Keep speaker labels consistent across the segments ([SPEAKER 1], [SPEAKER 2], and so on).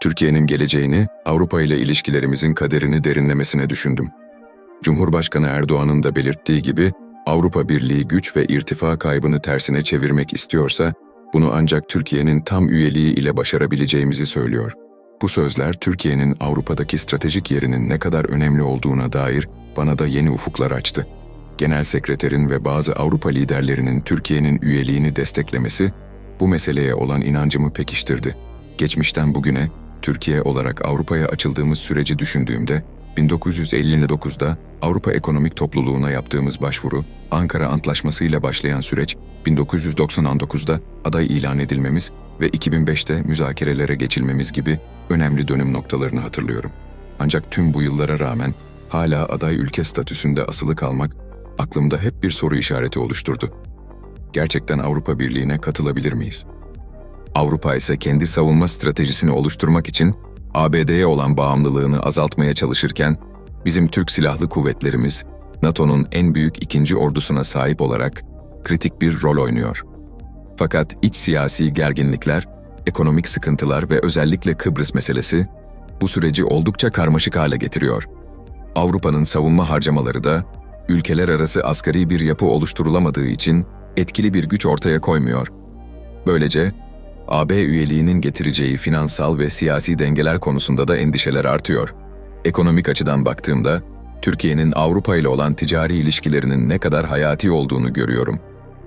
[SPEAKER 1] Türkiye'nin geleceğini, Avrupa ile ilişkilerimizin kaderini derinlemesine düşündüm. Cumhurbaşkanı Erdoğan'ın da belirttiği gibi, Avrupa Birliği güç ve irtifa kaybını tersine çevirmek istiyorsa, bunu ancak Türkiye'nin tam üyeliği ile başarabileceğimizi söylüyor. Bu sözler Türkiye'nin Avrupa'daki stratejik yerinin ne kadar önemli olduğuna dair bana da yeni ufuklar açtı. Genel sekreterin ve bazı Avrupa liderlerinin Türkiye'nin üyeliğini desteklemesi bu meseleye olan inancımı pekiştirdi. Geçmişten bugüne Türkiye olarak Avrupa'ya açıldığımız süreci düşündüğümde 1959'da Avrupa Ekonomik Topluluğu'na yaptığımız başvuru, Ankara Antlaşması ile başlayan süreç, 1999'da aday ilan edilmemiz ve 2005'te müzakerelere geçilmemiz gibi önemli dönüm noktalarını hatırlıyorum. Ancak tüm bu yıllara rağmen hala aday ülke statüsünde asılı kalmak aklımda hep bir soru işareti oluşturdu. Gerçekten Avrupa Birliği'ne katılabilir miyiz? Avrupa ise kendi savunma stratejisini oluşturmak için ABD'ye olan bağımlılığını azaltmaya çalışırken bizim Türk Silahlı Kuvvetlerimiz NATO'nun en büyük ikinci ordusuna sahip olarak kritik bir rol oynuyor. Fakat iç siyasi gerginlikler, ekonomik sıkıntılar ve özellikle Kıbrıs meselesi bu süreci oldukça karmaşık hale getiriyor. Avrupa'nın savunma harcamaları da ülkeler arası asgari bir yapı oluşturulamadığı için etkili bir güç ortaya koymuyor. Böylece AB üyeliğinin getireceği finansal ve siyasi dengeler konusunda da endişeler artıyor. Ekonomik açıdan baktığımda, Türkiye'nin Avrupa ile olan ticari ilişkilerinin ne kadar hayati olduğunu görüyorum.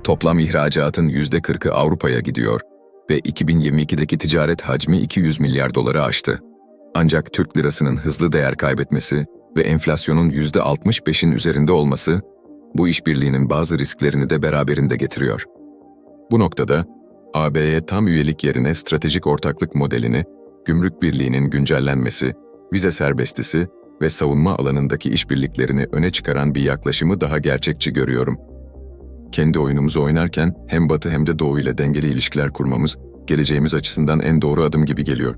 [SPEAKER 1] Toplam ihracatın %40'ı Avrupa'ya gidiyor ve 2022'deki ticaret hacmi 200 milyar doları aştı. Ancak Türk lirasının hızlı değer kaybetmesi ve enflasyonun %65'in üzerinde olması, bu işbirliğinin bazı risklerini de beraberinde getiriyor. Bu noktada, AB'ye tam üyelik yerine stratejik ortaklık modelini, gümrük birliğinin güncellenmesi, vize serbestisi ve savunma alanındaki işbirliklerini öne çıkaran bir yaklaşımı daha gerçekçi görüyorum. Kendi oyunumuzu oynarken hem Batı hem de Doğu ile dengeli ilişkiler kurmamız, geleceğimiz açısından en doğru adım gibi geliyor.